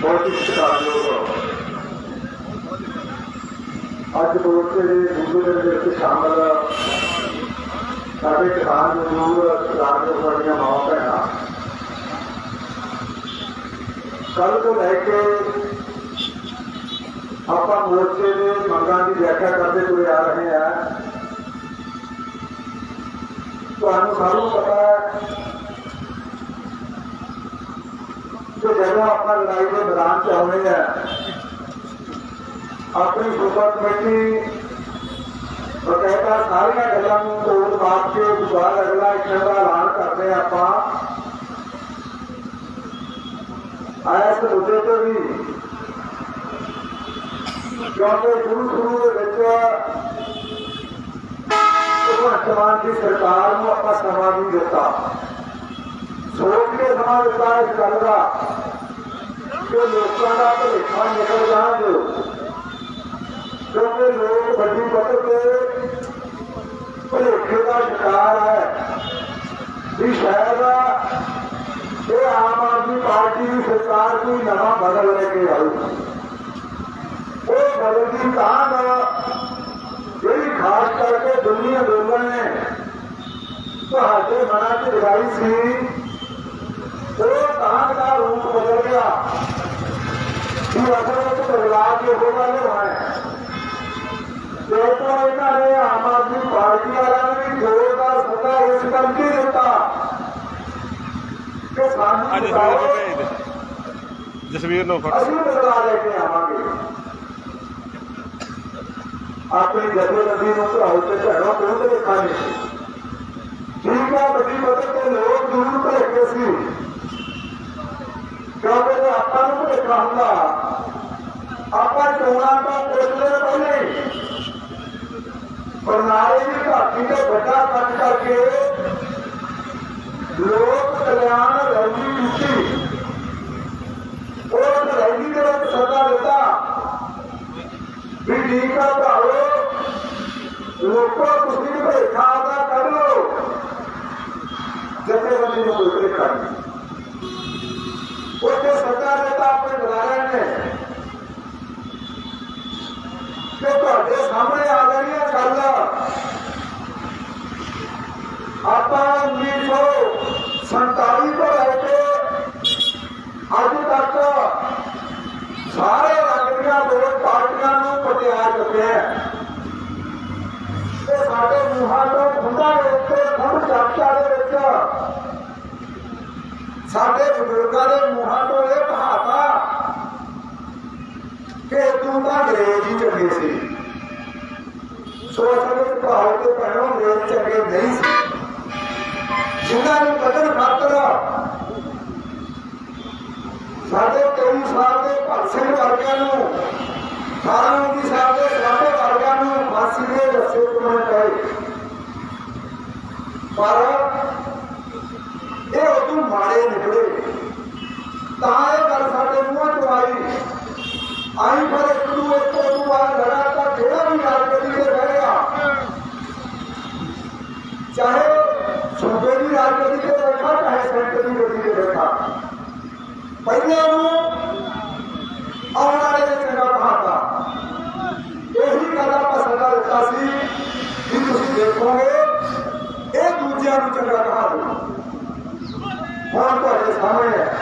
ਬਹੁਤ ਹੀ ਸਤਿਕਾਰਯੋਗ ਅੱਜ ਮੋਰਚੇ ਦੇ ਦੂਜੇ ਦਿਨ ਦੇ ਵਿੱਚ ਸ਼ਾਮਲ ਸਾਡੇ ਕਿਸਾਨ ਮਜ਼ਦੂਰ ਸਰਕਾਰ ਕਿਸਾਨ ਸਾਡੀਆਂ ਮਾਂ ਭੈਣਾਂ। ਕੱਲ ਤੋਂ ਲੈ ਕੇ ਆਪਾਂ ਮੋਰਚੇ ਦੇ ਮੰਗਾਂ ਦੀ ਵਿਆਖਿਆ ਕਰਦੇ ਹੋਏ ਆ ਰਹੇ ਹਾਂ। ਤੁਹਾਨੂੰ ਸਾਰਿਆਂ ਨੂੰ ਪਤਾ ਹੈ ਕਿ ਜਦੋਂ ਆਪਾਂ ਲੜਾਈ ਦੇ ਮੈਦਾਨ 'ਚ ਆਉਂਦੇ ਆ ਆਪਣੀ ਸੂਬਾ ਕਮੇਟੀ ਬਕਾਇਦਾ ਸਾਰੀਆਂ ਗੱਲਾਂ ਨੂੰ ਤੋੜ ਬਾਤ ਕੇ ਦੁਬਾਰਾ ਅਗਲਾ ਇੱਕ ਦਾ ਐਲਾਨ ਕਰਦੇ ਆਪਾਂ। ਆਇਆ ਇਸ ਮੁੱਦੇ ਤੇ ਵੀ, ਕਿਉਂਕਿ ਸ਼ੁਰੂ ਸ਼ੁਰੂ ਦੇ ਵਿੱਚ ਭਗਵੰਤ ਮਾਨ ਦੀ ਸਰਕਾਰ ਨੂੰ ਆਪਾਂ ਸਮਾਂ ਨਹੀਂ ਦਿੱਤਾ। ਸੋਚ ਕੇ ਸਮਾਂ ਦਿੱਤਾ ਇਸ ਗੱਲ ਦਾ। ਕਿ ਲੋਕਾਂ ਦਾ ਭਲੇਖਾ ਨਿਕਲ ਜਾਣ ਦਿਓ ਕਿਉਂਕਿ ਲੋਕ ਵੱਡੀ ਪੱਧਰ ਤੇ ਭਲੇਖੇ ਦਾ ਸ਼ਿਕਾਰ ਹੈ। ਵੀ ਸ਼ਾਇਦ ਇਹ ਆਮ ਆਦਮੀ ਪਾਰਟੀ ਦੀ ਸਰਕਾਰ ਕੋਈ ਨਵਾਂ ਬਦਲ ਲੈ ਕੇ ਆਊ। ਉਹ ਬਦਲਦੀ ਤਾਂ ਦਾ ਜਿਹੜੀ ਖਾਸ ਕਰਕੇ ਦੁਨੀਆ ਅੰਦੋਲਨ ਨੇ। ਤੁਹਾਡੇ ਮਨਾਂ 'ਚ ਲਗਾਈ ਸੀ ਉਹ ਤਾਂ ਦਾ ਰੂਪ ਬਦਲ ਗਿਆ। ਕਿ ਅਸਲ ਵਿੱਚ ਬਦਲਾਅ ਕੇ ਹੋਗਾ ਨਹੀਂ ਹੈ। ਤੇ ਤੋਂ ਇਹਨਾਂ ਨੇ ਆਮ ਆਦਮੀ ਪਾਰਟੀ ਵਾਲਿਆਂ ਨੇ ਵੀ ਜ਼ੋਰਦਾਰ ਸੱਦਾ ਇਸ ਕਰਕੇ ਦਿੱਤਾ। ਕਿ ਸਾਨੂੰ ਬਤਾਓ, ਜਸਵੀਰ ਨੂੰ ਦੇ ਫੜ। ਅਸੀਂ ਬਦਲਾ ਲੈ ਕੇ ਆਵਾਂਗੇ। ਆਪਣੀ ਜਥੇਬੰਦੀ ਨੂੰ ਭਰਾਓ ਤੇ ਭੈਣੋ ਕੋਲ ਤੇ ਦੇਖਾਂਗੇ। ਠੀਕ ਹੈ ਵੱਡੀ ਮਦਦ ਤੇ ਲੋਕ ਜ਼ਰੂਰ ਭੇਜਦੇ ਸੀ। ਕਿਉਂਕਿ ਜੇ ਆਪਾਂ ਨੂੰ ਭੇਜਣਾ ਹੁੰਦਾ, ਆਪਾਂ ਚੋਣਾਂ ਤੋਂ ਕੁਝ ਦਿਨ ਪਹਿਲੇ ਬਰਨਾਲੇ ਦੀ ਘਾਟੀ ਤੇ ਵੱਡਾ ਕੱਟ ਕਰਕੇ ਲੋਕ ਕਲਿਆਣ ਰੈਲੀ ਕੀਤੀ ਉਹ ਰੈਲੀ ਦੇ ਵਿੱਚ ਸੱਦਾ ਦਿੱਤਾ ਵੀ ਠੀਕ ਆ ਭਰਾਵੋ ਲੋਕੋ ਤੁਸੀਂ ਵੀ ਭੇਖਾ ਦਾ ਕਰ ਲਓ। ਜਥੇਬੰਦੀ ਨੂੰ ਕੋਈ ਭੇਖਾ ਨਹੀਂ। ਉੱਥੇ ਸੱਦਾ ਤਾਂ ਆਪਣੇ ਬੁਲਾਰਿਆਂ ਨੇ। ਕਿ ਤੁਹਾਡੇ ਸਾਹਮਣੇ ਆ ਜਾਣੀ ਹੈ ਗੱਲ, ਆਪਾਂ 1947 ਤੋਂ ਲੈ ਕੇ ਅੱਜ ਤੱਕ ਸਾਰੇ ਰੰਗ ਦੀਆਂ ਵਿਰੋਧ ਪਾਰਟੀਆਂ ਨੂੰ ਪਟਿਆ ਚੁੱਕਿਆ ਤੇ ਸਾਡੇ ਮੂੰਹਾਂ ਤੋਂ ਖੁੰਡਾ ਦੇ ਉੱਤੇ ਖੁੰਡ ਚਰਚਾ ਦੇ ਵਿੱਚ ਸਾਡੇ ਬਜ਼ੁਰਗਾਂ ਦੇ ਮੂੰਹਾਂ ਤੋਂ ਇਹ ਕਹਾਤਾ ਕਿ ਤੂੰ ਤਾਂ ਅੰਗਰੇਜ਼ ਹੀ ਚੰਗੇ ਸੀ। ਸੋ ਅਸਲ ਤੇ ਭੈਣੋ ਅੰਗਰੇਜ਼ ਚੰਗੇ ਨਹੀਂ ਸੀ। ਜਿਨ੍ਹਾਂ ਨੂੰ ਕਦਰ ਖਾਤਰ ਸਾਡੇ 23 ਸਾਲ ਦੇ ਭਗਤ ਸਿੰਘ ਵਰਗਿਆਂ ਨੂੰ 18 19 ਸਾਲ ਦੇ ਸਾਡੇ ਵਰਗਿਆਂ ਨੂੰ ਫਾਂਸੀ ਦੇ ਰੱਸੇ ਤੁਮੇ ਪਏ ਪਰ ਇਹ ਉਦੋਂ ਮਾੜੇ ਨਿਕਲੇ। ਤਾਂ ਇਹ ਗੱਲ ਸਾਡੇ ਮੂੰਹਾਂ ਤੋਂ ਆਈ। ਆਈ ਪਰ ਇੱਕ ਨੂੰ ਇੱਕ ਤੋਂ ਬਾਅਦ ਲਗਾਤਾਰ ਜਿਹੜਾ ਵੀ ਰਾਜਨੀਤੀ ਤੇ ਰਹਿ ਗਿਆ। ਚਾਹੇ ਸੂਬੇ ਦੀ ਰਾਜਨੀਤੀ ਤੇ ਬੈਠਾ ਚਾਹੇ ਸੈਂਟਰ ਦੀ ਰਾਜਨੀਤੀ ਤੇ ਬੈਠਾ ਪਹਿਲਾਂ ਨੂੰ ਆਉਣ ਵਾਲੇ ਨੇ ਚੰਗਾ ਕਹਾਤਾ ਇਹੀ ਗੱਲ ਆਪਾਂ ਸਦਾ ਦਿੱਤਾ ਸੀ ਕਿ ਤੁਸੀਂ ਦੇਖੋਗੇ, ਇਹ ਦੂਜਿਆਂ ਨੂੰ ਚੰਗਾ ਕਹਾ ਦੋ ਹੁਣ ਤੁਹਾਡੇ ਸਾਹਮਣੇ ਹੈ।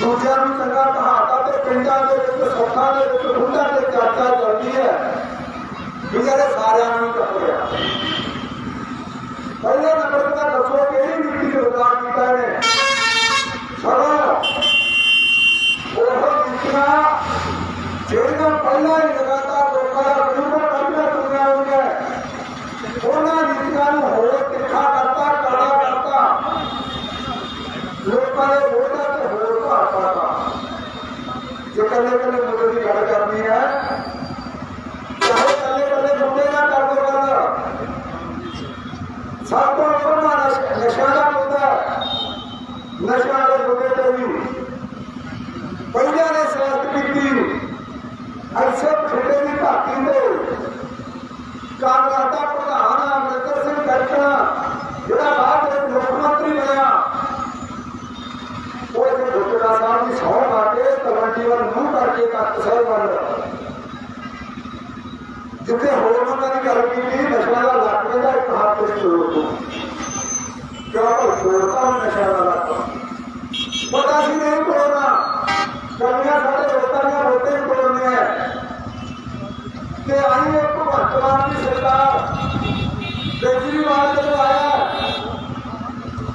ਦੂਜਿਆਂ ਨੂੰ ਚੰਗਾ ਕਹਾਤਾ ਤੇ ਪਿੰਡਾਂ ਦੇ ਵਿੱਚ, ਸੌਖਾਂ ਦੇ ਵਿੱਚ ਖੁੰਡਾਂ ਤੇ ਚਰਚਾ ਚੱਲਦੀ ਹੈ। ਜਿਹੜੇ ਸਾਰਿਆਂ ਨੂੰ ਟੱਪਿਆ। ਪਹਿਲੇ ਨੰਬਰ ਤੇ ਦੱਸੋ ਕਿਹੜੀ ਨੀਤੀ ਦੇ ਕੀਤਾ ਨੇ ਸਦਾ ਉਹ ਨੀਤੀਆਂ ਜਿਹੜੀਆਂ ਪਹਿਲਾਂ ਹੀ ਲਗਾਤਾਰ ਲੋਕਾਂ ਦਾ ਵਿਰੋਧ ਕਰਦੀਆਂ ਤੁਰੀਆਂ ਹੋਈਆਂ ਉਹਨਾਂ ਨੀਤੀਆਂ ਨੂੰ ਹੋਰ ਤਿੱਖਾ ਕਰਤਾ ਕੜਾ ਕਰਤਾ ਲੋਕਾਂ ਦੇ ਵੋਟਾਂ ਤੇ ਹੋਰ ਭਾਰ ਮੁਸਲਮਾਨ ਜਿੱਥੇ ਹੋਰਨਾਂ ਦੀ ਗੱਲ ਕੀਤੀ ਨਸ਼ਾ ਦਾ ਲੱਕ ਦਾ ਇੱਕ ਹੱਥ ਸ਼ੁਰੂ ਹੋ ਕਿਉਂ ਹੋਰਨਾਂ ਨਸ਼ਾ ਦਾ ਲੱਕ। ਪਤਾ ਸੀ ਨਹੀਂ ਕੋਣਾ ਕਮੀਆਂ ਸਾਡੇ ਲੋਕਾਂ ਦੀਆਂ ਹੋਤੇ ਕੋਣੇ ਤੇ ਆਈ ਇੱਕ ਵਰਤਮਾਨ ਦੀ ਸਰਕਾਰ। ਕੇਜਰੀਵਾਲ ਜਦੋਂ ਆਇਆ,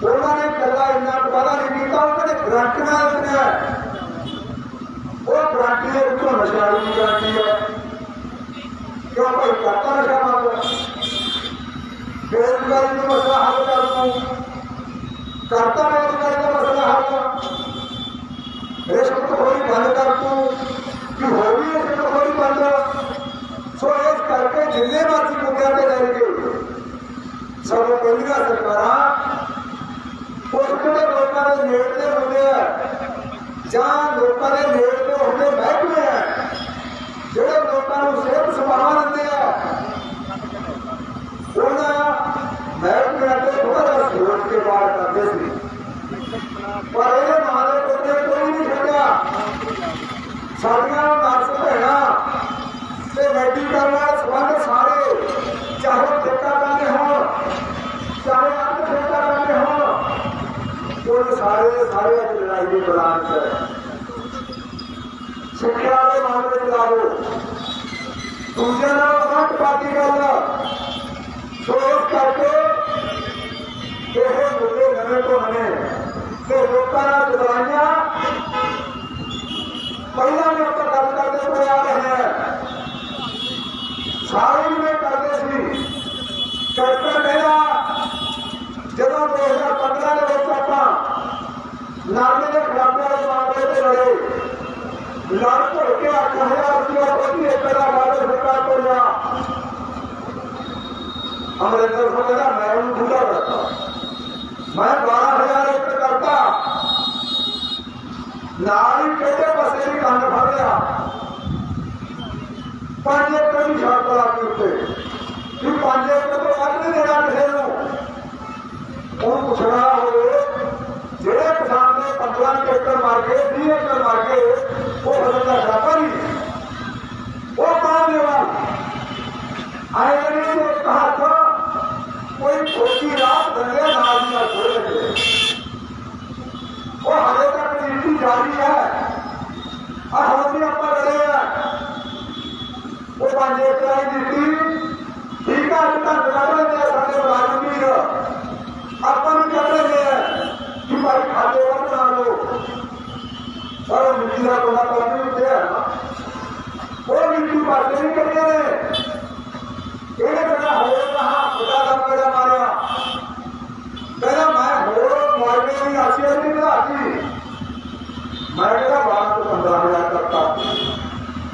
ਉਹਨਾਂ ਨੇ ਕੱਲਾ ਇੰਨਾ ਪਤਾ ਨਹੀਂ ਕੀਤਾ ਉਹਨਾਂ ਨੇ ਗਰੰਟ ਨਾਲ ਬਣਾਇਆ ਉਹ ਗਰੰਟੀ ਦੇ ਵਿੱਚੋਂ ਨਸ਼ਾ ਦੀ ਗਰੰਟੀ ਹੈ ਕਿਉਂ ਭਾਈ ਕਰਤਾ ਨਸ਼ਾ ਮੰਗਦਾ ਬੇਰੁਜ਼ਗਾਰੀ ਦਾ ਮਸਲਾ ਹੱਲ ਕਰ ਦੂੰ ਕਰਤਾ ਬੇਰੁਜ਼ਗਾਰੀ ਦਾ ਮਸਲਾ ਹੱਲ ਰਿਸ਼ਵਤ ਖੋਰੀ ਬੰਦ ਕਰ ਦੂੰ ਕਿ ਹੋ ਵੀ ਰਿਸ਼ਵਤ ਖੋਰੀ ਬੰਦ ਸੋ ਇਸ ਕਰਕੇ ਜਿੰਨੇ ਮਰਜ਼ੀ ਮੁੱਦਿਆਂ ਤੇ ਲੈ ਗਏ ਸਭ ਪਹਿਲੀਆਂ ਸਰਕਾਰਾਂ ਉਸ ਜਿਹੜੇ ਲੋਕਾਂ ਦੇ ਨੇੜਲੇ ਹੁੰਦੇ ਆ ਜਾਂ ਲੋਕਾਂ ਦੇ ਨੇੜੇ ਹੁੰਦੇ ਮਹਿਕਮੇ ਆ ਜਿਹੜੇ ਲੋਕਾਂ ਨੂੰ ਸਿਹਤ ਸੰਭਾਲ ਦਿੰਦੇ ਆ। ਉਹਨਾਂ ਮਹਿਕਮਿਆਂ ਤੇ ਥੋੜਾ ਸੋਚ ਕੇ ਬਾਹਰ ਕਰਦੇ ਸੀ। ਪਰ ਇਹ ਮਾਲੇ ਕੋਤੇ ਕੋਈ ਨਹੀਂ ਛੱਡਿਆ। ਸਾਡੀਆਂ ਨਰਸ ਭੈਣਾਂ ਤੇ ਮੈਡੀਕਲ ਨਾਲ ਸੰਬੰਧ ਸਾਰੇ ਚਾਹੇ ਠੇਕਾ ਕਰਦੇ ਹੋਣ, ਚਾਹੇ ਅੱਧ ਠੇਕਾ ਕਰਦੇ ਹੋਣ, ਉਹ ਸਾਰੇ ਸਾਰੇ ਅੱਜ ਲੜਾਈ ਦੇ ਮੈਦਾਨ 'ਚ ਸਿੱਖਿਆ ਦੇ ਮਾਮਲੇ 'ਚ ਲਾ ਲਓ ਦੂਜਿਆਂ ਨਾਲ ਵੱਖ ਪਾਰਟੀ ਗੱਲ ਸੋ ਕਰਕੇ ਇਹ ਮੁੱਦੇ ਨਵੇਂ ਤੋਂ ਨਵੇਂ ਤੇ ਲੋਕਾਂ ਨਾਲ ਜੁੜਾਈਆਂ। ਪਹਿਲਾਂ ਵੀ ਆਪਾਂ ਗੱਲ ਕਰਦੇ ਹੋਏ ਆ ਰਹੇ ਹਾਂ। ਸਾਰੇ ਜਿਵੇਂ ਕਰਦੇ ਸੀ। ਕੈਪਟਨ ਮੇਰਾ ਜਦੋਂ 2015 ਦੇ ਵਿੱਚ ਆਪਾਂ ਨਾਰਮੇ ਦੇ ਖਿਲਾਫਿਆਂ ਦੇ ਮਾਮਲੇ ਤੇ ਲੜੇ। ਲੜ ਭੜ ਕੇ 8000 ਰੁਪਇਆ ਪ੍ਰਤੀ ਏਕੜ ਦਾ ਵਾਅਦਾ ਸਰਕਾਰ ਤੋਂ ਲਿਆ ਅਮਰਿੰਦਰ ਸਿੰਘ ਦਾ ਮੈਂ ਉਹਨੂੰ ਪੂਰਾ ਕਰਤਾ ਮੈਂ 12000 ਏਕੜ ਕਰਤਾ ਨਾਲ ਹੀ ਕਿਹੜੇ ਪਾਸੇ ਵੀ ਕੰਨ ਫੜ ਲਿਆ ਪੰਜ ਏਕੜ ਦੀ ਸ਼ਰਤ ਲਾ ਕੇ ਉੱਤੇ ਕਿ ਪੰਜ ਏਕੜ ਤੋਂ ਵੱਧ ਨਹੀਂ ਦੇਣਾ ਕਿਸੇ ਨੂੰ ਉਹ ਪੁੱਛਣਾ ਹੋਵੇ ਜਿਹੜੇ ਕਿਸਾਨ ਨੇ 15 ਏਕੜ ਮਾਰ ਕੇ 20 ਏਕੜ ਮਾਰ ਕੇ ਉਹ ਫਸਲ ਦਾ ਖਰਾਬਾ ਨਹੀਂ ਉਹ ਕੌਣ ਦੇਵਾ ਆਏ ਨਹੀਂ ਉਹ ਕਹਾ ਤਾਂ ਕੋਈ ਛੋਟੀ ਰਾਤ ਧੰਦੇ ਨਾਲ ਦੀ ਨਾਲ ਖੋਲ ਲੱਗੇ ਉਹ ਹਾਲੇ ਤੱਕ ਨੀਤੀ ਜਾਰੀ ਹੈ ਆ ਹੁਣ ਵੀ ਆਪਾਂ ਲੜੇ ਆ ਉਹ ਪੰਜ ਏਕੜ ਦੀ ਦਿੱਤੀ ਠੀਕ ਆ ਅੱਜ ਤੱਕ ਲੜ ਸਾਡੇ ਮੁਲਾਜ਼ਮ ਵੀਰ ਆਪਾਂ ਨੂੰ ਕਹਿ ਰਹੇ ਆ ਕਿ ਭਾਈ ਖਾਤੇ ਪਰ ਉਹ ਮਿੱਟੀ ਦਾ ਕੋਲਾ ਕਰਨੀ ਉੱਤੇ ਹੈ ਉਹ ਮਿੱਟੀ ਪਾਸੇ ਨਹੀਂ ਕਰੀਏ ਨੇ। ਇਹਨੇ ਕਹਿੰਦਾ ਹੋਰ ਕਹਾ ਖੁਦਾ ਦਾ ਮੇਰਾ ਮਾਰਿਆ। ਕਹਿੰਦਾ ਮੈਂ ਹੋਰ ਮਾਰਨੇ ਦੀ ਆਸ਼ੀਆ ਨਹੀਂ ਵਧਾਤੀ ਮੈਂ ਕਹਿੰਦਾ ਬਾਤ ਤੋਂ 15000 ਕਰਤਾ।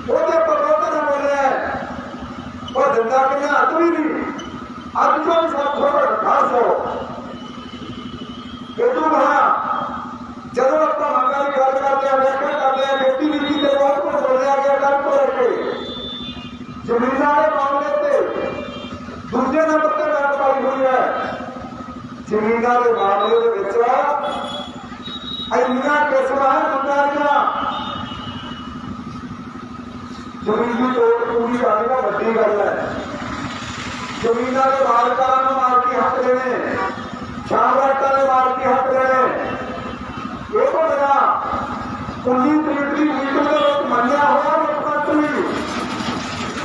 ਉਹਦੇ ਪਰਵਤ ਨਾ ਬੋਲਿਆ। ਉਹ ਦਿੰਦਾ ਕਿੰਨਾ ਹੱਥ ਵੀ ਨਹੀਂ। ਅੱਜ ਤੋਂ ਵੀ ਸਭ ਤੋਂ ਵੱਡਾ 800 ਕਿਦੋਂ ਬਣਾ ਜਦੋਂ ਆਪਾਂ ਮੰਗਾਂ ਦੀ ਗੱਲ ਕਰਦੇ ਆ ਵੇਖਣ ਕਰਦੇ ਆ ਖੇਤੀ ਨੀਤੀ ਤੇ ਬਹੁਤ ਕੁਝ ਬੋਲਿਆ ਗਿਆ ਗੱਲ ਤੋਂ ਲੈ ਕੇ ਜ਼ਮੀਨਾਂ ਦੇ ਮਾਮਲੇ ਤੇ ਦੂਜੇ ਨੰਬਰ ਤੇ ਗੱਲ ਜ਼ਮੀਨਾਂ ਦੇ ਮਾਮਲੇ ਦੇ ਵਿੱਚ ਇੰਨੀਆਂ ਕਿਸਮਾਂ ਦੁਨੀਆਂ ਦੀਆਂ। ਜ਼ਮੀਨ ਦੀ ਤੋੜ ਪੂਰੀ ਕਰਨੀ ਤਾਂ ਵੱਡੀ ਗੱਲ ਹੈ। ਜ਼ਮੀਨਾਂ ਦੇ ਮਾਲਕਾਂ ਨੂੰ ਮਾਲਕੀ ਹੱਕ ਦੇਣੇ ਸ਼ਾਮਰਾਟਾਂ ਦੇ ਮਾਲਕੀ ਹੱਕ ਦੇਣੇ। ਇਹ ਤੋਂ ਬਿਨਾਂ 19 ਤਰੀਕ ਦੀ ਮੀਟਿੰਗ ਦੇ ਵਿੱਚ ਮੰਨਿਆ ਹੋਇਆ ਮੁੱਖ ਮੰਤਰੀ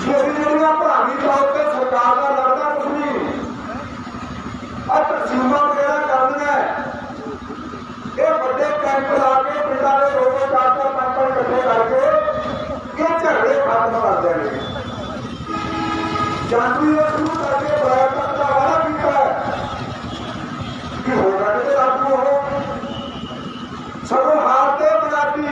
ਮੇਰੀ ਜਿਹੜੀਆਂ ਭਰਾਵੀ ਤੌਰ ਤੇ ਸਰਕਾਰ ਦਾ ਲੜਦਾ ਕੁਝ ਨਹੀਂ ਆ ਤਕਸੀਮਾਂ ਵਗੈਰਾ ਕਰਨੀਆਂ ਇਹ ਵੱਡੇ ਕੈਂਪ ਲਾ ਕੇ ਪਿੰਡਾਂ ਦੇ ਲੋਕ ਚਾਰ ਚਾਰ ਪੰਜ ਪੰਜ ਇਕੱਠੇ ਕਰਕੇ ਇਹ ਝਗੜੇ ਖਤਮ ਕਰ ਦੇਣਗੇ ਜਾਂਦੀ ਇਹ ਸ਼ੁਰੂ ਕਰਕੇ ਬਰਾਬਰ ਤੱਕ ਦਾ ਵਾਅਦਾ ਕੀਤਾ। ਹੈ ਕਿ ਹੋਣਾ ਕਿਤੇ ਲਾਗੂ ਹੋ ਸਗੋਂ ਹਾਰ ਤੇ ਬਣਾਤੀ।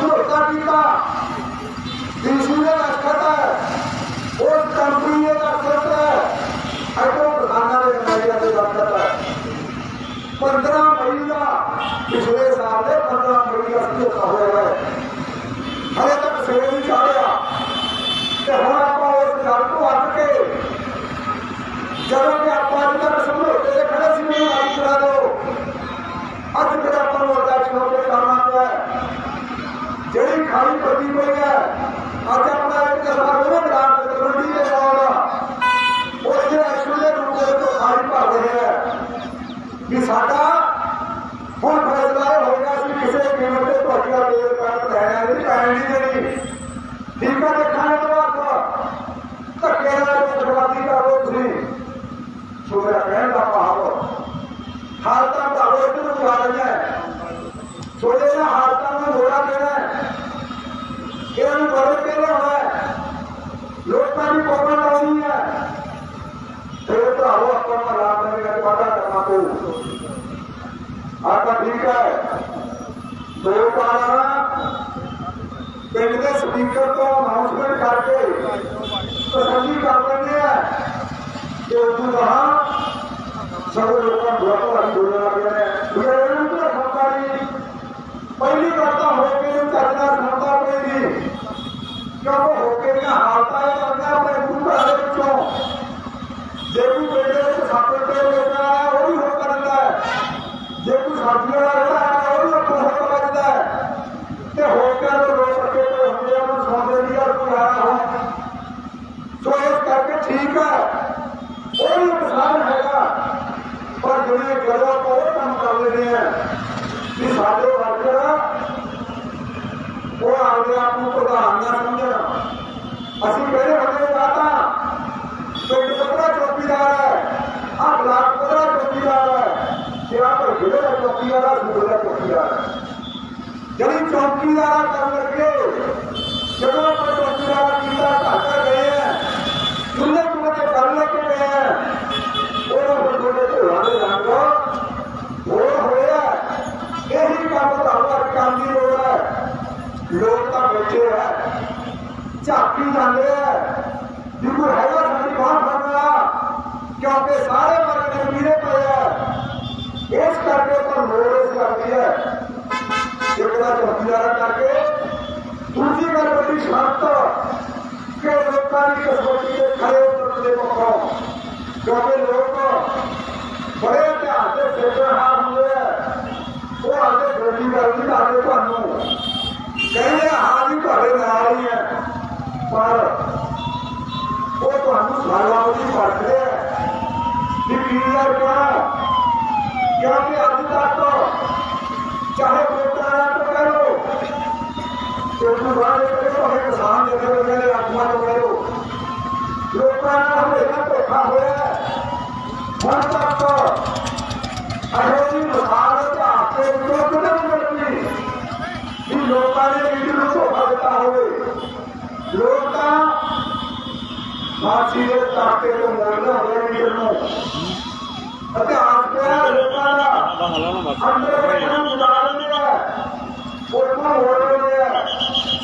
ਸਮਝੌਤਾ ਕੀਤਾ। ਦਿਲਸੂਰੇ ਦਾ ਖਤਾ ਉਹ ਕੰਪਨੀਆਂ ਦਾ ਖਤਾ ਅਟੋ ਪ੍ਰਧਾਨਾਂ ਦੇ ਨਮਾਇਆਂ ਦੇ ਦਾ ਖਤਾ 15 ਮਈ ਦਾ, ਪਿਛਲੇ ਸਾਲ ਦੇ 15 ਮਈ ਦਾ ਸਮਝੌਤਾ ਹੋਇਆ ਹੈ। ਹਲੇ ਤੱਕ ਸਵੇਰ ਨਹੀਂ ਚਾੜਿਆ। ਤੇ ਹੁਣ ਆਪਾਂ ਉਸ ਗੱਲ ਤੋਂ ਹਟ ਕੇ ਜਦੋਂ ਕਿ ਖਾਲੀ ਪ੍ਰਤੀਤ ਹੋਈ ਹੈ ਅੱਜ ਆਪਣਾ ਇੱਕ ਦਰਬਾਰ ਉਹਨੇ ਬਣਾ ਤਲਵੰਡੀ ਦੇ ਨਾਲ। ਉੱਥੇ ਅਸ਼ੂ ਦੇ ਰੂਪ ਦੇ ਤੋਂ ਖਾਲੀ ਭਰ ਰਹੇ ਹੈ ਕਿ ਸਾਡਾ ਹੁਣ ਫੈਸਲਾ ਹੋਏਗਾ ਕਿ ਕਿਸੇ ਕੀਮਤ ਤੇ ਤੁਹਾਡਾ ਦੇਰ ਕਰਨ ਲੈਣਾ ਨਹੀਂ ਪੈਣੀ ਜਿਹੜੀ ਦੀਪਾ ਦੇ ਖਾਣ ਤੋਂ ਬਾਅਦ। ਧੱਕੇ ਨਾਲ ਬਰਬਾਦੀ ਕਰੋ ਤੁਸੀਂ। ਸੁਭਰਾ ਕਹਿਣ ਦਾ ਭਾਵ। ਹਾਲਤਾਂ ਦਾ ਰੋਜ਼ ਨੂੰ ਵਾਰਨਾ ਹੈ ਸੋਲੇ ਨਾ ਹਾਲਤਾਂ ਨੂੰ ਹੋੜਾ ਦੇਣਾ ਇਹਨਾਂ ਨੂੰ ਬਦਲ ਕੇ ਲਿਆਉਣਾ ਹੈ। ਲੋਕਾਂ ਦੀ ਕੋਪਾ ਲਾਉਣੀ ਹੈ। ਤੇ ਭਰਾਵੋ, ਆਪਾਂ ਨੂੰ ਰਾਤ ਦੇ ਵਿੱਚ ਵਾਦਾ ਕਰਨਾ ਪਊ। ਆਪਾਂ ਠੀਕ ਹੈ। ਦੋ ਕਾਰਾਂ ਪਿੰਡ ਦੇ ਸਪੀਕਰ ਤੋਂ ਅਨਾਉਂਸਮੈਂਟ ਕਰਕੇ ਤਸੱਲੀ ਕਰ ਲੈਂਦੇ ਆ। ਕਿ ਉਦੋਂ ਬਾਅਦ ਸਭ ਲੋਕਾਂ ਨੂੰ ਬਹੁਤ ਬਹੁਤ ਦੋਲਣਾ ਪਿਆ ਹੈ। ਇਹ ਨੂੰ ਤਾਂ ਸਰਕਾਰੀ ਪਹਿਲੀ ਵਾਰ ਤਾਂ ਹੋਇਆ ਕਿਉਂ ਹੋ ਕੇ ਕਹਾਵਤਾਂ ਇਹ ਬੰਦਾ ਆਪਣੇ ਗੁਰੂ ਘਰ ਵਿੱਚੋਂ, ਜੇ ਕੋਈ ਬੇਟੇ ਨੂੰ ਸਾਪੇ ਤੇ ਉਹ ਤੁਹਾਨੂੰ ਸਾਲਾਂ ਦੀ ਕਿ ਕੀ ਹੈ ਕਿਉਂ ਕਿਉਂਕਿ ਅੱਜ ਤੱਕ ਚਾਹੇ ਵੋਟਾਂ ਦਾ ਤਾਂ ਕਹਿ ਲਓ, ਤੇ ਭਾਵੇਂ ਕਿਸਾਨ ਦੇ ਕੇ ਆਤਮਾ ਤੋਂ ਕਹਿ ਲੋਕਾਂ ਨਾਲ ਹਮੇਸ਼ਾ ਧੋਖਾ ਹੋਇਆ ਹੁਣ ਤੱਕ ਅਜੇ ਵੀ ਮੁਖਾਲਤ ਦੇ ਆਪੇ ਵਿੱਚੋਂ ਕਿਤੇ ਕਿ ਲੋਕਾਂ ਨੇ ਲੀਡਰ ਨੂੰ ਧੋਖਾ ਦਿੱਤਾ ਹੋਵੇ। ਲੋਕ ਤਾਂ ਦੇ ਤਾਕੇ ਤੋਂ ਮੋੜਨਾ ਹੋਵੇ ਲੀਡਰ ਨੂੰ। ਅਤੇ ਆਪਿਆ ਲੋਕਾਂ ਦਾ ਅੰਦਰ ਬੈਠਣਾ ਮੁਕਾ ਦਿੰਦੇ ਆ ਉੱਥੋਂ ਮੋੜ ਦਿੰਦੇ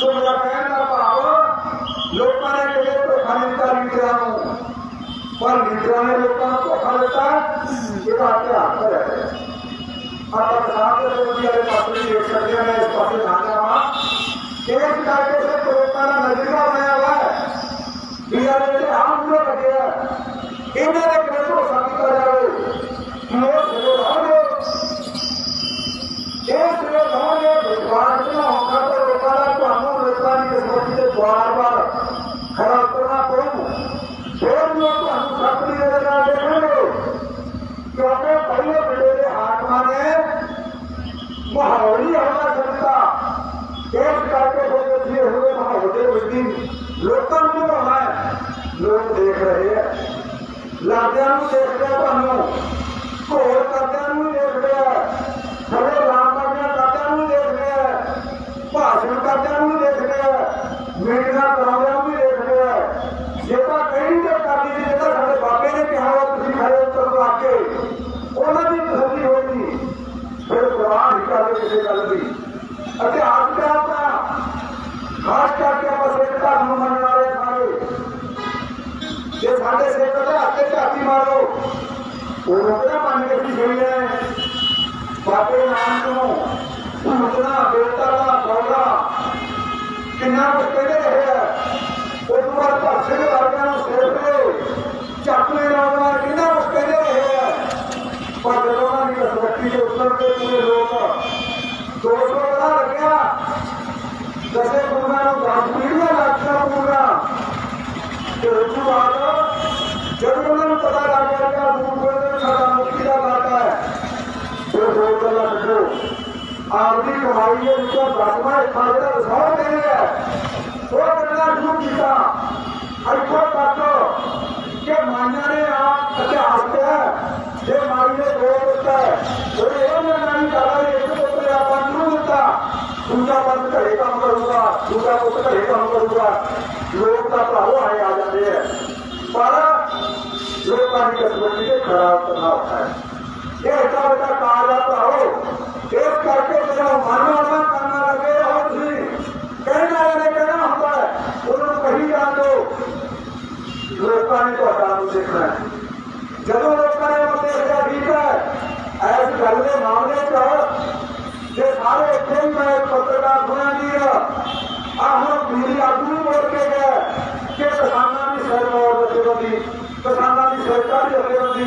ਸੋ ਮੇਰਾ ਕਹਿਣ ਦਾ ਭਾਵ, ਲੋਕਾਂ ਨੇ ਕਿਤੇ ਧੋਖਾ ਨਹੀਂ ਦਿੱਤਾ ਲੀਡਰਾਂ ਨੂੰ। ਪਰ ਲੀਡਰਾਂ ਨੇ ਲੋਕਾਂ ਨੂੰ ਧੋਖਾ ਦਿੱਤਾ ਇਹਦਾ ਇਤਿਹਾਸ ਹੈ। ਆਪਾਂ ਕਿਸਾਨ ਦੇ ਵਿਰੋਧੀ ਵਾਲੇ ਪਾਸੇ ਦੇਖ ਸਕਦੇ ਹਾਂ ਮੈਂ ਇਸ ਪਾਸੇ ਨਾ ਜਾਵਾਂ। ਇਸ ਕਰਕੇ ਸਿਰਫ ਲੋਕਾਂ ਦਾ ਨਜ਼ਰੀਆ ਵੀ ਯਾਰ ਜਿਹੜੇ ਆਮ ਨੂੰ ਲੱਗਿਆ ਇਹਨਾਂ ਦੇ ਕਿਵੇਂ ਭਰੋਸਾ ਕੀਤਾ ਜਾਵੇ? ਕਿ ਉਹ ਜਿਹੜੇ ਰਹੋਗੇ ਇਹ ਜਿਹੜੇ ਰਹੋਗੇ ਵਿਸ਼ਵਾਸ ਨਾ ਹੋਣਾ ਤਾਂ ਲੋਕਾਂ ਦਾ ਤੁਹਾਨੂੰ ਲੋਕਾਂ ਦੀ ਕਿਸਮਤ ਤੇ ਵਾਰ-ਵਾਰ ਖੜਾ ਕਰਨਾ ਪਊ ਫਿਰ ਲੋਕ ਤੁਹਾਨੂੰ ਸੱਚੀ ਦੇ ਨਾਲ ਦੇਖਣਗੇ। ਕਿਉਂਕਿ ਪਹਿਲੇ ਵੇਲੇ ਦੇ ਹਾਕਮਾਂ ਨੇ ਮਾਹੌਲ ਹੀ ਹੋਣਾ ਇਸ ਕਰਕੇ ਫਿਰ ਦੱਸੇ ਹੋਏ ਮਾਹੌਲ ਦੇ ਵਿੱਚ ਲੋਕਾਂ ਨੂੰ ਲੋਕ ਦੇਖ ਰਹੇ ਆ। ਲਾਦਿਆਂ ਨੂੰ ਦੇਖਦੇ ਆ ਤੁਹਾਨੂੰ ਘੋਰ ਮਾਰੋ। ਉਹ ਕਿਹੜਾ ਮੰਨ ਕੇ ਕੀ ਹੋਈ ਹੈ। ਬਾਬੇ ਨਾਮ ਨੂੰ ਭੂਤਨਾ ਬੇਟਾ ਬੌੜਾ ਕਿੰਨਾ ਕੁ ਕਹਿੰਦੇ ਰਹੇ ਆ। ਉਹ ਤੋਂ ਬਾਅਦ ਭਾਸ਼ੇ ਦੇ ਵਰਗਿਆਂ ਨੂੰ ਸਿਰ ਤੇ ਚੱਕਲੇ ਲਾਉਣਾ ਕਿੰਨਾ ਕੁ ਕਹਿੰਦੇ ਰਹੇ ਆ ਪਰ ਜਦੋਂ ਉਹਨਾਂ ਦੀ ਕਸਵੱਟੀ ਦੇ ਉੱਤਰ ਤੇ ਪੂਰੇ ਲੋਕ ਦੋ ਸੌ ਪਤਾ ਲੱਗਿਆ ਦਸੇ ਗੁਰੂਆਂ ਨੂੰ ਦਸ ਪੀੜੀਆਂ ਲੱਖਾਂ ਪੂਰਾ ਤੇ ਉਸ ਤੋਂ ਬਾਅਦ ਜਦੋਂ ਉਹਨਾਂ ਨੂੰ ਪਤਾ ਲੱਗ ਗਿਆ ਸਾਡਾ ਮੁਕਤੀ ਦਾ ਦਾਤਾ ਹੈ ਫਿਰ ਦੋ ਗੱਲਾਂ ਕੱਢੋ ਆਪਦੀ ਕਮਾਈ ਦੇ ਵਿੱਚੋਂ ਦਸਵਾਂ ਹਿੱਸਾ ਜਿਹੜਾ ਵਸੌਲ ਦੇ ਰਿਹਾ ਉਹ ਗੱਲਾਂ ਸ਼ੁਰੂ ਕੀਤਾ ਇੱਥੋਂ ਤੱਕ ਕਿ ਮਾਈਆਂ ਨੇ ਆਪ ਇਤਿਹਾਸ ਪਿਆ ਜੇ ਮਾਈ ਨੇ ਦੋ ਦਿੱਤਾ ਉਹ ਇਹ ਨਹੀਂ ਕਰਾ ਇੱਕ ਪੁੱਤਰ ਆਪਾਂ ਨੂੰ ਦਿੱਤਾ ਦੂਜਾ ਪੁੱਤ ਘਰੇ ਕੰਮ ਕਰੂਗਾ ਦੂਜਾ ਪੁੱਤ ਘਰੇ ਕੰਮ ਕਰੂਗਾ ਲੋਕ ਤਾਂ ਭਾਵੋ ਆਏ ਆ ਜਾਂਦੇ ਆ ਪਰ ਲੋਕਾਂ ਦੀ ਕਿਸਮਤ ਤੇ ਖੜਾ ਉਤਰਨਾ ਔਖਾ ਹੈ। ਇਹ ਐਡਾ ਵੱਡਾ ਕਾਰਜ ਆ ਭਰਾਓ ਇਸ ਕਰਕੇ ਜਦੋਂ ਮਨ ਉਹਨਾਂ ਕਰਨਾ ਲੱਗੇ ਹੋ ਤੁਸੀਂ ਕਹਿਣ ਵਾਲੇ ਨੇ ਕਹਿਣਾ ਹੁੰਦਾ ਹੈ, ਉਹਨਾਂ ਨੂੰ ਕਹੀ ਜਾਣ ਦਿਓ ਲੋਕਾਂ ਨੇ ਤੁਹਾਡਾ ਜਦੋਂ ਲੋਕਾਂ ਨੇ ਉਹ ਦੇਖਿਆ, ਠੀਕ ਹੈ। ਐਸ ਗੱਲ ਦੇ ਮਾਮਲੇ 'ਚ ਜੇ ਸਾਰੇ ਇੱਥੇ ਹੀ ਮੈਂ ਇੱਕ ਪੱਤਰਕਾਰ ਸੁਣਿਆ ਜੀ ਆਹ ਹੁਣ ਪੀੜੀ ਆਗੂ ਨੂੰ ਮੋੜ ਕੇ ਗਿਆ, ਕਿ ਕਿਸਾਨਾਂ ਦੀ ਸਰਕਾਰ ਜਥੇਬੰਦੀ ਦੀ ਸਰਕਾਰ ਜਥੇਬੰਦੀ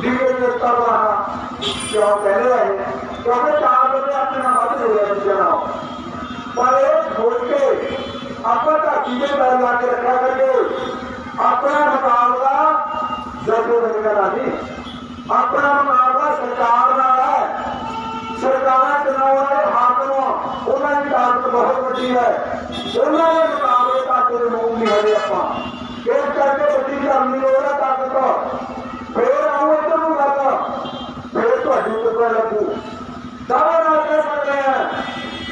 ਡੀਕੇ ਦੇ ਤਰ੍ਹਾਂ ਕਿਉਂ ਕਹਿੰਦੇ ਆ ਇਹ? ਕਿਉਂਕਿ ਚਾਰ ਬੰਦੇ ਆਪਣੇ ਨਾਲ ਵੱਧ ਜੁੜੇ ਨੇ ਜਨਾਬ ਪਰ ਇਹ ਸੋਚ ਕੇ ਆਪਾਂ ਧਰਤੀ ਦੇ ਪੈਰ ਲਾ ਕੇ ਰੱਖਿਆ ਕਰੀਏ ਆਪਣਾ ਮੁਕਾਬਲਾ ਜਥੇਬੰਦੀਆਂ ਨਾਲ ਨਹੀਂ। ਆਪਣਾ ਮੁਕਾਬਲਾ ਸਰਕਾਰ ਨਾਲ ਹੈ। ਸਰਕਾਰਾਂ ਚਲਾਉਣ ਵਾਲੇ ਹਾਕਮ ਉਹਨਾਂ ਦੀ ਤਾਕਤ ਬਹੁਤ ਵੱਡੀ ਹੈ। ਉਹਨਾਂ ਦੇ ਮੁਕਾਬਲੇ ਤਾਕਤ ਦੇ ਮੂੰਹ ਨਹੀਂ ਹੈਗੇ ਆਪਾਂ। ਇਸ ਕਰਕੇ ਵੱਡੀ ਕਰਨੀ ਲੋੜ ਹੈ ਤਾਕਤ ਫੇਰ ਆਉਂ ਇੱਧਰ ਨੂੰ ਗੱਲ ਫੇਰ ਤੁਹਾਡੀ ਉੱਤੇ ਲੱਗੂ। ਦਾਵਾ ਨਾਲ ਕਹਿ ਸਕਦੇ ਆ।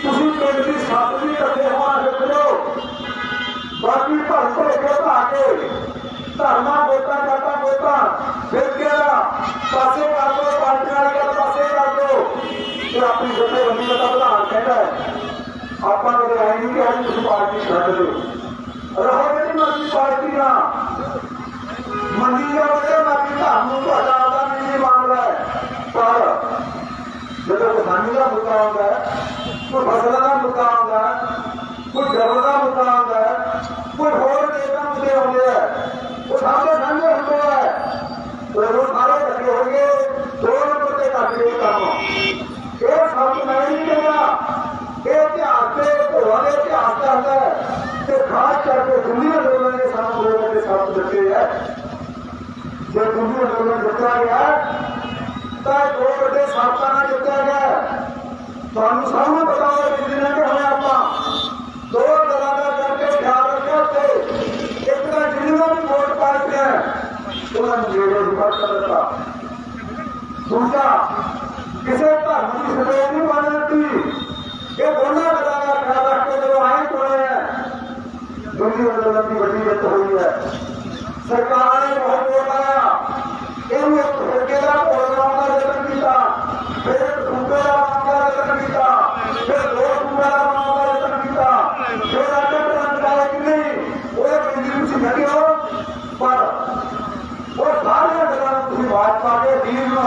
ਤੁਸੀਂ ਪਿੰਡ ਦੀ ਸੱਤ ਵੀ ਰੱਖੇ ਹੋਣਾ ਰੱਖ ਲਓ। ਬਾਕੀ ਭਰ ਭਰ ਕੇ। ਭਾ ਕੇ ਧਰਮਾ ਬੋਤਾ ਕਰਤਾ ਬੋਤਾ ਫਿਰ ਕਿਹੜਾ? ਪਾਸੇ ਕਰ ਦੋ ਪਾਰਟੀ ਵਾਲੀ ਗੱਲ ਪਾਸੇ ਕਰ ਦੋ। ਫਿਰ ਆਪਣੀ ਜੱਥੇ ਦਾ ਪ੍ਰਧਾਨ ਕਹਿੰਦਾ ਆਪਾਂ ਕਦੇ ਆਏ ਨਹੀਂ ਕਿ ਅੱਜ ਤੁਸੀਂ ਪਾਰਟੀ ਛੱਡ ਦਿਓ। ਰਹੋ ਜਿਹੜੀ ਮਰਜ਼ੀ ਪਾਰਟੀ ਨਾਲ। ਮੰਨੀ ਜਾਓਗੇ ਮਰਜ਼ੀ ਤੁਹਾਨੂੰ ਤੁਹਾਡਾ ਆਦਾ ਨਹੀਂ ਮਾਮਲਾ ਪਰ ਜਦੋਂ ਕਿਸਾਨੀ ਦਾ ਮੁੱਦਾ ਆਉਂਦਾ ਕੋਈ ਫਸਲਾਂ ਦਾ ਮੁੱਦਾ ਆਉਂਦਾ ਕੋਈ ਜਬਰ ਦਾ ਮੁੱਦਾ ਆਉਂਦਾ ਕੋਈ ਹੋਰ ਨੇਤਾ ਮੁੱਦੇ ਆਉਂਦੇ ਆ ਉਹ ਸਾਹਮਣੇ ਸਾਹਮਣੇ ਹੁੰਦੇ ਹੈ। ਉਹ ਸਾਰੇ ਇਕੱਠੇ ਹੋ ਗਏ ਦੋ ਨੰਬਰ ਤੇ ਕਰ ਕੰਮ ਇਹ ਸਭ ਮੈਂ ਨਹੀਂ ਕਹਿੰਦਾ ਇਹ ਇਤਿਹਾਸ ਦੇ ਇਤਿਹਾਸ ਦਾ ਹੈ। ਤੇ ਖਾਸ ਕਰਕੇ ਦੁਨੀਆ ਲੋਕਾਂ ਨੇ ਸਾਨੂੰ ਲੋਕਾਂ ਦੇ ਸਾਥ ਦਿੱਤੇ ਹੈ ਜੇ ਦੁਨੀਆ ਲੋਕਾਂ ਦਿੱਤਾ ਗਿਆ, ਤਾਂ ਦੋ ਵੱਡੇ ਸਾਥਾਂ ਨਾਲ ਦਿੱਤਾ ਗਿਆ। ਤੁਹਾਨੂੰ ਸਭ ਨੂੰ ਪਤਾ ਹੋਵੇ ਕਿ ਜਿਹਨਾਂ ਕਿ ਹੋਇਆ ਆਪਾਂ ਦੋ ਗੱਲਾਂ ਦਾ ਕਰਕੇ ਖਿਆਲ ਰੱਖਿਆ ਤੇ ਇੱਕ ਤਾਂ ਜਿਹਨਾਂ ਵੀ ਵੋਟ ਪਾ ਪਿਆ ਉਹਨਾਂ ਨੂੰ ਜਿਹੜੇ ਰਿਪੋਰਟ ਕਰ ਦਿੱਤਾ। ਦੂਜਾ, ਕਿਸੇ ਧਰਮ ਦੀ ਸਟੇਜ ਨਹੀਂ ਬਣ ਦਿੱਤੀ। ਇਹ ਦੋਨਾਂ ਗੱਲਾਂ ਦਾ ਖਿਆਲ ਰੱਖ ਕੇ ਜਦੋਂ ਆਏ ਕੋਲੇ ਹੈ ਦੁਨੀਆ ਅੰਦੋਲਨ ਦੀ ਵੱਡੀ ਜਿੱਤ ਹੋਈ ਹੈ ਸਰਕਾਰ ਨੇ ਬਹੁਤ ਵੋਟ ਆਇਆ ਇਹਨੂੰ ਇੱਕ ਦਾ ਪ੍ਰੋਗਰਾਮ ਦਾ ਯਤਨ ਕੀਤਾ ਫਿਰ ਸੂਬੇ ਦਾ ਮਾਮਲਾ ਯਤਨ ਕੀਤਾ ਫਿਰ ਦੋ ਸੂਬੇ ਦਾ ਮਾਮਲਾ ਯਤਨ ਕੀਤਾ ਫਿਰ ਅੱਗੇ ਪ੍ਰੰਪਰਾ ਕਿ ਉਹ ਬਿਜਲੀ ਸੀ ਘੜਿਓ ਪਰ ਉਹ ਸਾਰੀਆਂ ਗੱਲਾਂ ਨੂੰ ਤੁਸੀਂ ਬਾਤ ਪਾ ਕੇ ਵੀਰ ਨੂੰ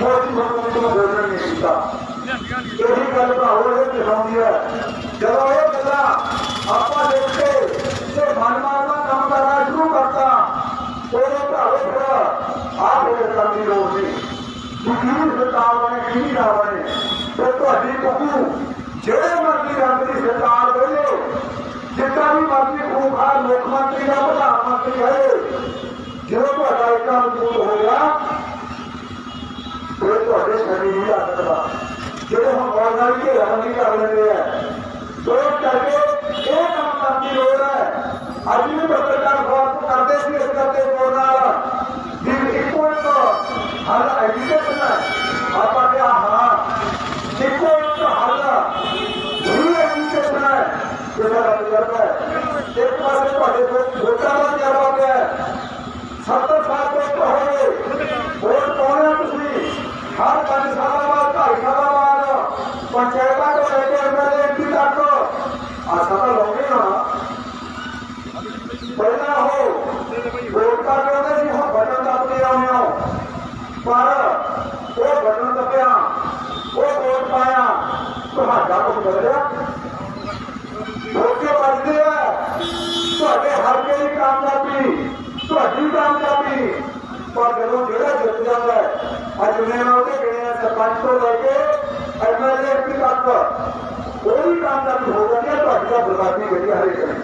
ਮੋਦੀ ਮੋਦੀ ਨੂੰ ਬੋਲਣ ਨਹੀਂ ਕੀਤਾ ਇਹੀ ਗੱਲ ਭਾਵੋ ਇਹ ਦਿਖਾਉਂਦੀ ਹੈ ਜਦੋਂ ਇਹ ਗੱਲਾਂ ਆਪਾਂ ਦੇਖ ਕੇ ਤੇ ਮਨ ਮਾਰਨਾ ਕੰਮ ਕਰਨਾ ਸ਼ੁਰੂ ਕਰਤਾ ਉਦੋਂ ਭਾਵੇਂ ਫਿਰ ਆਪ ਇਹ ਕਰਨ ਦੀ ਲੋੜ ਨਹੀਂ ਕਿ ਕੀ ਸਰਕਾਰ ਬਣੇ ਕੀ ਨਾ ਬਣੇ ਤੇ ਤੁਹਾਡੀ ਕੁਕੂ ਜਿਹੜੇ ਮਰਜ਼ੀ ਰੰਗ ਦੀ ਸਰਕਾਰ ਬਣੇ ਜਿੱਦਾਂ ਵੀ ਮਰਜ਼ੀ ਖੂਖਾਰ ਮੁੱਖ ਮੰਤਰੀ ਦਾ ਪ੍ਰਧਾਨ ਮੰਤਰੀ ਹੈ ਜਦੋਂ ਤੁਹਾਡਾ ਇੱਕ ਮਜ਼ਬੂਤ ਹੋ ਗਿਆ, ਫਿਰ ਤੁਹਾਡੇ ਸ਼ਰੀਰ ਹੀ ਆ ਸਕਦਾ ਜਿਹੜੇ ਹੁਣ ਬਹੁਤ ਨਾਲ ਘੇਰਾ ਬੰਦੀ ਕਰ ਲੈਂਦੇ ਆ ਦੋਸਤ ਕਰਕੇ ਇਹ ਕੰਮ ਕਰਨ ਦੀ ਲੋੜ ਹੈ। ਅੱਜ ਵੀ ਪੱਤਰਕਾਰ ਫੋਨ ਕਰਦੇ ਸੀ ਇਸ ਕਰਦੇ ਬੋਲ ਨਾਲ। ਵੀ ਇੱਕੋ ਇੱਕ ਹੱਲ ਐਜੂਕੇਸ਼ਨ ਆਪਾਂ ਕਿਹਾ ਹਾਂ ਤੁਹਾਡੇ ਕੋਲ ਵੋਟਾਂ ਦਾ ਤਜਰਬਾ ਪਿਆ 70 ਸਾਲ ਤੋਂ ਉੱਪਰ ਵੋਟ ਪਾਉਣੇ ਤੁਸੀਂ? ਹਰ ਪੰਜ ਸਾਲਾਂ ਬਾਅਦ, ਢਾਈ ਸਾਲਾਂ ਬਾਅਦ ਪੰਚਾਇਤਾਂ ਤੋਂ ਲੈ ਕੇ ਐਮਐਲਏ ਐਮਪੀ ਤੱਕ ਆ ਸਭਾ ਲਾਉਂਦੇ ਨਾ ਪਹਿਲਾਂ ਹੋ ਵੋਟ ਕਰ ਰਹੇ ਸੀ, ਹੁਣ ਬਟਨ ਦੱਬਦੇ ਆਉਂਦੇ ਹੋ। ਪਰ ਉਹ ਬਟਨ ਦੱਬਿਆ, ਉਹ ਵੋਟ ਪਾਇਆ, ਤੁਹਾਡਾ ਕੁਝ ਬਦਲਿਆ ਲੋਕੇ ਵੱਜਦੇ ਆ ਤੁਹਾਡੇ ਹਲਕੇ ਦੀ ਕਾਮਯਾਬੀ ਤੁਹਾਡੀ ਕਾਮਯਾਬੀ ਪਰ ਜਦੋਂ ਜਿਹੜਾ ਜਿੱਤ ਜਾਂਦਾ ਹੈ ਅੱਜ ਮੈਂ ਉਹਦੇ ਗਿਣੇ ਆ ਸਰਪੰਚ ਤੋਂ ਲੈ ਕੇ ਐਮਐਲਏ ਐਮਪੀ ਤੱਕ ਕੋਈ ਕੰਮ ਕਾਮਯਾਬੀ ਹੋ ਜਾਂਦੀ ਹੈ ਤੁਹਾਡੀ ਦਾ ਬਰਬਾਦੀ ਗਈ ਹਰੇਕ ਨੇ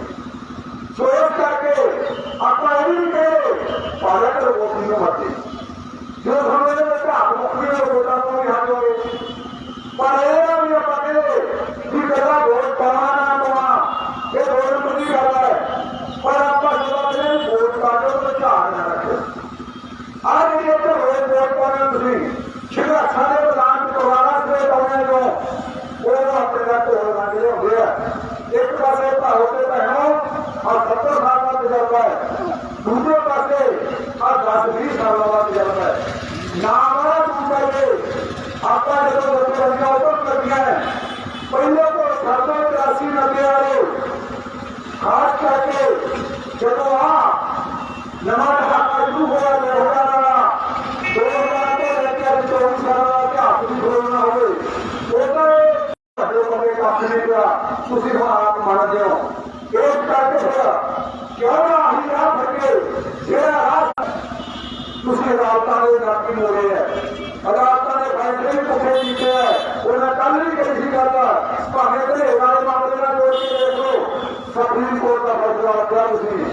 ਸੋ ਇਸ ਕਰਕੇ ਆਪਾਂ ਇਹ ਨਹੀਂ ਕਹੇ ਪਾਲਾ ਕਰੋ ਵੋਟ ਨੂੰ ਮਰਦੇ ਜੋ ਸਾਨੂੰ ਇਹਦੇ ਵਿੱਚ ਹੱਥ ਮੁੱਕਦੀ ਹੈ ਵੋਟਾਂ ਤੋਂ ਵੀ ਹਟ ਜਾਓਗੇ। ਪਰ ਇਹ ਨਾ ਵੀ ਆਪਾਂ ਕਹਿੰਦੇ ਕਿ ਕੱਲਾ ਵੋਟ ਪਾਵਾਂ ਨਾ ਪਾਵਾਂ ਇਹ ਦੋ ਨੰਬਰ ਦੀ ਗੱਲ ਹੈ ਪਰ ਆਪਾਂ ਜਦੋਂ ਕਹਿੰਦੇ ਵੋਟ ਪਾਓ ਤਾਂ ਝਾੜ ਨਾ ਰੱਖੋ ਆ ਜਿਹੜੀ ਇੱਥੇ ਹੋਏ ਵੋਟ ਪਾਉਣੇ ਤੁਸੀਂ ਸ਼ਿਵਰਾ ਸਾਡੇ ਪ੍ਰਧਾਨ ਪਰਿਵਾਰਾਂ ਦੇ ਪਾਉਣੇ ਜੋ ਉਹ ਆਪਣੇ ਦਾ ਢੋਲ ਰੰਗ ਦੇ ਹੁੰਦੇ ਆ ਇੱਕ ਪਾਸੇ ਭਾਰਤ ਦੇ ਭੈਣੋ ਆ 70 ਸਾਲ ਦਾ ਤਜਰਬਾ ਹੈ ਦੂਜੇ ਪਾਸੇ ਆ 10 20 ਸਾਲਾਂ ਦਾ ਤਜਰਬਾ ਹੈ ਨਾਮ ਵਾਲਾ ਦੂਜਾ ਇਹ ਆਪਾਂ ਜਦੋਂ ਬੱਚੇ ਬੰਦਾ ਉਪਰ ਲੱਗਿਆ ਹੈ ਪਹਿਲੇ ਤੋਂ 783 ਨੱਬੇ ਵਾਲੇ ਖਾਸ ਕਰਕੇ ਜਦੋਂ ਆ ਨਵਾਂ ਢਾਕਾ ਸ਼ੁਰੂ ਹੋਇਆ ਲੋਕਾਂ ਦਾ ਦੋ ਹਜ਼ਾਰ ਤੋਂ ਲੈ ਕੇ ਅੱਜ ਚੌਵੀ ਸਾਲਾਂ ਦਾ ਇਤਿਹਾਸ ਵੀ ਖੋਲਣਾ ਹੋਵੇ ਉਹਦੇ ਤੁਹਾਡੇ ਕੋਲੇ ਕੱਖ ਨਹੀਂ ਪਿਆ ਤੁਸੀਂ ਹੁਣ ਆਪ ਮੰਨਦੇ ਹੋ ਇਸ ਕਰਕੇ ਫਿਰ ਕਿਉਂ ਨਾ ਆਹੀ ਰਾਹ ਫੱਕੇ ਜਿਹੜਾ ਰਾਹ ਤੁਸੀਂ ਅਦਾਲਤਾਂ ਦੇ ਨਾਕੀ ਮੋੜੇ ਹੈ ਅਦਾਲਤਾਂ ਦੇ ਫੈਸਲੇ ਵੀ ਪੁੱਠੇ ਕੀਤੇ ਹੈ ਉਹਨਾਂ ਕੱਲ ਵੀ ਕਹੀ ਸੀ ਗੱਲ ਭਾਵੇਂ ਧਨੇਰਾ ਦੇ ਮਾਮਲੇ ਨਾਲ ਜੋੜ ਕੇ ਦੇਖ ਲਓ ਸੁਪਰੀਮ ਕੋਰਟ ਦਾ ਫੈਸਲਾ ਆਇਆ ਤੁਸੀਂ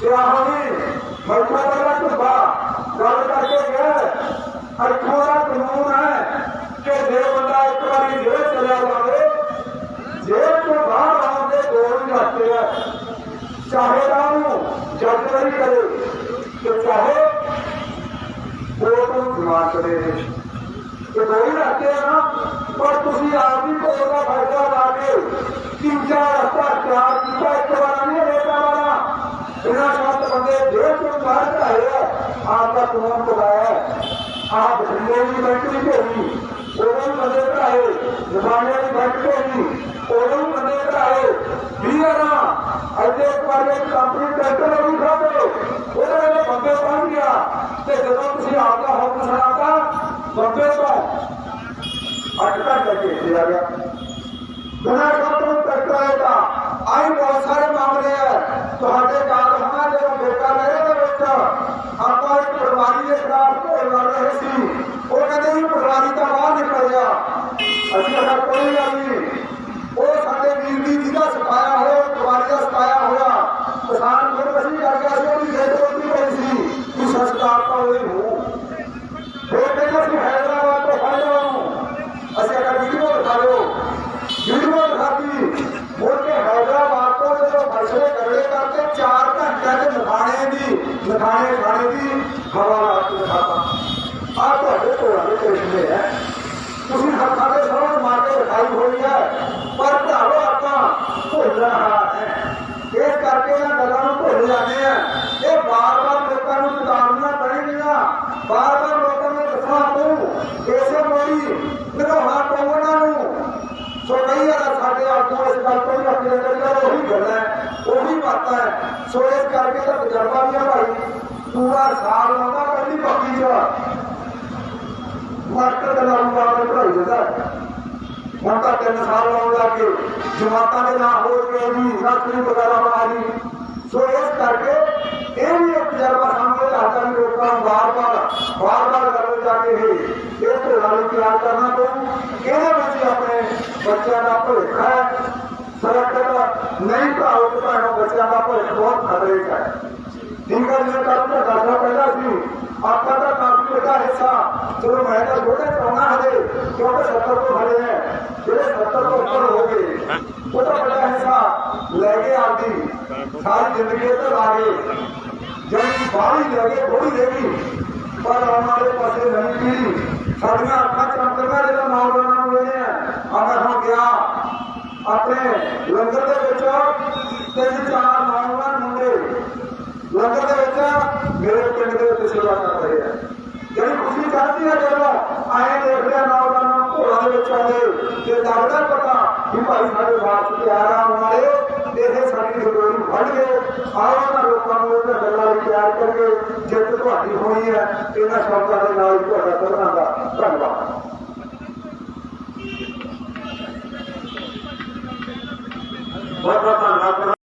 ਤੇ ਆਹ ਵੀ ਮਰਕਾ ਵਾਲਾ ਢੁੱਬਾ ਗੱਲ ਕਰਕੇ ਗਿਆ ਅਰਥੋਂ ਦਾ ਕਾਨੂੰਨ ਹੈ ਕਿ ਜੇ ਬੰਦਾ ਇੱਕ ਵਾਰੀ ਜੇਲ੍ਹ ਚਲਿਆ ਜਾਵੇ ਜੇਲ੍ਹ ਤੋਂ ਬਾਹਰ ਆਉਣ ਦੇ ਦੋ ਹੀ ਰਸਤੇ ਆ ਚਾਹੇ ਤਾਂ ਉਹਨੂੰ ਜੱਜ ਨਹੀਂ ਕਰੇ ਤੇ ਚਾਹੇ ਕੋਰਟ ਨੂੰ ਜਮਾ ਕਰੇ ਇਹ ਦੋ ਹੀ ਰਸਤੇ ਆ ਨਾ ਪਰ ਤੁਸੀਂ ਆਪ ਹੀ ਕੋਰਟ ਦਾ ਫੈਸਲਾ ਲਾ ਕੇ ਤਿੰਨ ਚਾਰ ਹਫ਼ਤਾ ਚਾਰ ਕੀਤਾ ਇੱਕ ਵਾਰ ਨਹੀਂ ਰੇਟਾ ਵਾਲਾ। ਇਹਨਾਂ ਸੱਤ ਬੰਦੇ ਜੇਲ੍ਹ ਤੋਂ ਬਾਹਰ ਆਏ ਆ, ਆਪ ਦਾ ਕਾਨੂੰਨ ਬੁਲਾਇਆ ਆਪ ਬਠਿੰਡੇ ਦੀ ਬੈਂਕ ਨਹੀਂ ਭੇਜੀ ਉਹਨਾਂ ਬੰਦੇ ਭਰਾਏ ਜ਼ਮਾਨੇ ਦੀ ਬੈਂਕ ਭੇਜੀ ਉਹਨਾਂ ਬੰਦੇ ਭਰਾਏ ਵੀਰਾਂ ਅੱਗੇ ਇੱਕ ਇੱਕ ਕੰਪਨੀ ਟੈਂਡਰ ਵੀ ਖਾਦੇ ਉਹਦੇ ਵੇਲੇ ਬੰਦੇ ਪਹੁੰਚ ਗਿਆ ਤੇ ਜਦੋਂ ਤੁਸੀਂ ਆਪ ਦਾ ਹੁਕਮ ਸੁਣਾਤਾ ਬੰਦੇ ਤੋਂ ਅੱਠ ਘੰਟੇ ਭੇਜਿਆ ਆ ਗਿਆ ਬਿਨਾਂ ਕੰਪਨੀ ਟੈਂਡਰ ਆਏਗਾ ਆਈ ਬਹੁਤ ਸਾਰੇ ਮਾਮਲੇ ਹੈ ਤੁਹਾਡੇ ਕਾਲ ਹੋਣਾ ਜਦੋਂ ਬੇਟਾ ਮੇਰੇ ਦੇ ਵਿੱਚ ਆਪਾਂ ਇੱਕ ਪਟਵਾਰੀ ਦੇ ਖਿਲਾਫ ਢੋਲ ਰਹੇ ਸੀ। ਉਹ ਕਹਿੰਦੇ ਵੀ ਪਟਵਾਰੀ ਤਾਂ ਬਾਹਰ ਨਿਕਲ ਗਿਆ। ਅਸੀਂ ਕਿਹਾ ਕੋਈ ਗੱਲ ਨਹੀਂ। ਉਹ ਸਾਡੇ ਵੀਰ ਦੀ ਜਿਹਦਾ ਸਤਾਇਆ ਹੋਇਆ ਕੁਵਾਰੀ ਦਾ ਸਤਾਇਆ ਹੋਇਆ। ਕਿਸਾਨ ਖੁਦਕੁਸ਼ੀ ਕਰ ਗਿਆ ਸੀ, ਉਹਦੀ ਦੇਖ ਰੋਟੀ ਪਈ ਸੀ। ਕਿ ਸੰਸਕਾਰ ਤਾਂ ਹੋਈ ਹੋ ਫਿਰ ਕਹਿੰਦੇ ਸੀ ਹੈਦਰਾਬਾਦ ਤੋਂ ਫੜ ਲਿਆ ਉਹਨੂੰ ਅਸੀਂ ਅਗਰ ਵੀਡੀਓ ਦਿਖਾ ਲਓ ਵੀਡੀਓ ਦਿਖਾਤੀ ਮੁੜ ਕੇ ਹੈਦਰਾਬਾਦ ਤੋਂ ਜਦੋਂ ਫੈਸਲੇ ਕਰੜੇ ਕਰਕੇ 4 ਘੰਟਿਆਂ ਦੇ ਨਖਾਣੇ ਦੀ ਖਾਣੇ ਦੀ ਹਵਾ ਲਾ ਕੇ ਦਿਖਾਤਾ ਆਹ ਤੁਹਾਡੇ ਕੋਲ ਆਲੇ ਕ੍ਰਿਸ਼ਨੇ ਹੈ ਤੁਸੀਂ ਹੱਥਾਂ ਦੇ ਸਾਹਮਣੇ ਮਾਰ ਕੇ ਦਿਖਾਈ ਹੋਈ ਹੈ ਪਰ ਭਰਾਵੋ ਆਪਾਂ ਭੁੱਲ ਰਹਾ ਹੈ ਇਸ ਕਰਕੇ ਇਹਨਾਂ ਗੱਲਾਂ ਨੂੰ ਭੁੱਲ ਜਾਂਦੇ ਆ ਇਹ ਬਾਰ-ਬਾਰ ਲੋਕਾਂ ਨੂੰ ਚੇਤਾਵਨੀਆਂ ਪੈਣਗੀਆਂ ਬਾਰ-ਬਾਰ ਲੋਕਾਂ ਨੂੰ ਦੱਸਣਾ ਪਊ ਇਸੇ ਮੋੜੀ ਨਿਰੋਹਾ ਪਊਣਾ ਨੂੰ ਸੋ ਕਈ ਵਾਰ ਸਾਡੇ ਆਗੂ ਇਸ ਗੱਲ ਤੋਂ ਵੀ ਰੱਖਦੇ ਨੇ ਕਿ ਉਹੀ ਗੱਲ ਹੈ ਉਹੀ ਬਾਤ ਹੈ ਸੋ ਇਸ ਕਰਕੇ ਤਾਂ ਤਜਰਬਾ ਵੀ ਹੈ ਭਾਈ ਪੂਰਾ ਸਾਲ ਲਾਉਂਦਾ, ਪਹਿਲੀ ਬਾਕੀ ਚ ਮਾਸਟਰ ਦਾ ਨਾਮ ਬਾਅਦ ਪੜਾਈ ਜਾਂਦਾ ਹੁਣ ਤਾਂ ਤਿੰਨ ਸਾਲ ਲਾਉਣ ਲੱਗ ਗਏ ਜਮਾਤਾਂ ਦੇ ਨਾਲ ਹੋ ਗਏ ਵੀ ਨਰਸਰੀ ਵਗੈਰਾ ਬਣਾ ਲਈ। ਸੋ ਇਸ ਕਰਕੇ ਇਹ ਵੀ ਇੱਕ ਤਜਰਬਾ ਸਾਹਮਣੇ ਆਉਂਦਾ ਵੀ ਲੋਕਾਂ ਨੂੰ ਵਾਰ-ਵਾਰ ਵਾਰ-ਵਾਰ ਕਰਦੇ ਜਾ ਕੇ ਇਹ ਇਹ ਢੋਲਾਂ ਨੂੰ ਤਿਆਰ ਕਰਨਾ ਪਊ। ਇਹਦੇ ਵਿੱਚ ਆਪਣੇ ਬੱਚਿਆਂ ਦਾ ਭਵਿੱਖ ਹੈ। ਸੁਰੱਖਿਅਤ ਨਹੀਂ ਭਰਾਓ ਤੇ ਭੈਣੋ ਬੱਚਿਆਂ ਦਾ ਭਵਿੱਖ ਬਹੁਤ ਖਤਰੇ 'ਚ ਹੈ ਠੀਕ ਹੈ ਜਿਵੇਂ ਕੱਲ ਦਾ ਦੱਸਣਾ ਪਹਿਲਾਂ ਸੀ ਆਪਾਂ ਦਾ ਕਾਫੀ ਵੱਡਾ ਹਿੱਸਾ ਚਲੋ ਮੈਂ ਤਾਂ ਛੋਟੇ ਚਾਹੁੰਦਾ ਹਲੇ ਕਿਉਂਕਿ 70 ਤੋਂ ਹਲੇ ਹੈ ਜਿਹੜੇ 70 ਤੋਂ ਉੱਪਰ ਹੋ ਗਏ ਉਹਦਾ ਵੱਡਾ ਹਿੱਸਾ ਲੈ ਕੇ ਆਪਦੀ ਸਾਰੀ ਜ਼ਿੰਦਗੀ ਤੇ ਲਾ ਗਏ ਜਿਹੜੀ ਬਾਹਰੀ ਲੈ ਗਏ ਥੋੜੀ ਰਹਿ ਗਈ ਪਰ ਆਉਣ ਵਾਲੇ ਪਾਸੇ ਨਵੀਂ ਪੀੜ੍ਹੀ ਸਾਡੀਆਂ ਅੱਖਾਂ ਚਮਕਦੀਆਂ ਜਦੋਂ ਨੌਜਵਾਨਾਂ ਆਪਣੇ ਲੰਗਰ ਦੇ ਵਿੱਚ ਤਿੰਨ ਚਾਰ ਨੌਜਵਾਨ ਮੁੰਡੇ ਲੰਗਰ ਦੇ ਵਿੱਚ ਮੇਰੇ ਪਿੰਡ ਦੇ ਵਿੱਚ ਸੇਵਾ ਕਰ ਰਹੇ ਆ। ਜਿਹੜੀ ਖੁਸ਼ੀ ਚਾਹਤੀ ਹੈ ਜਦੋਂ ਆਏ ਦੇਖਦੇ ਆ ਨੌਜਵਾਨਾਂ ਨੂੰ ਘੋੜਾਂ ਦੇ ਵਿੱਚ ਆਉਂਦੇ, ਤੇ ਲੱਗਦਾ ਪਤਾ ਕਿ ਭਾਈ ਸਾਡੇ ਵਾਪਸ ਤਿਆਰ ਆਉਣ ਵਾਲੇ ਇਹ ਸਾਡੀ ਜ਼ਰੂਰੀ ਫੜ ਗਏ ਆਓ ਨਾ ਲੋਕਾਂ ਨੂੰ ਇਹਨਾਂ ਗੱਲਾਂ ਲਈ ਪਿਆਰ ਕਰਕੇ ਜਿੱਤ ਤੁਹਾਡੀ ਹੋਣੀ ਹੈ ਇਹਨਾਂ ਸ਼ਬਦਾਂ ਦੇ ਨਾਲ ਹੀ ਤੁਹਾਡਾ ਸਭਨਾਂ ਦਾ ਧੰਨਵਾਦ। ਬਹੁਤ ਬਹੁਤ ਧੰਨਵਾਦ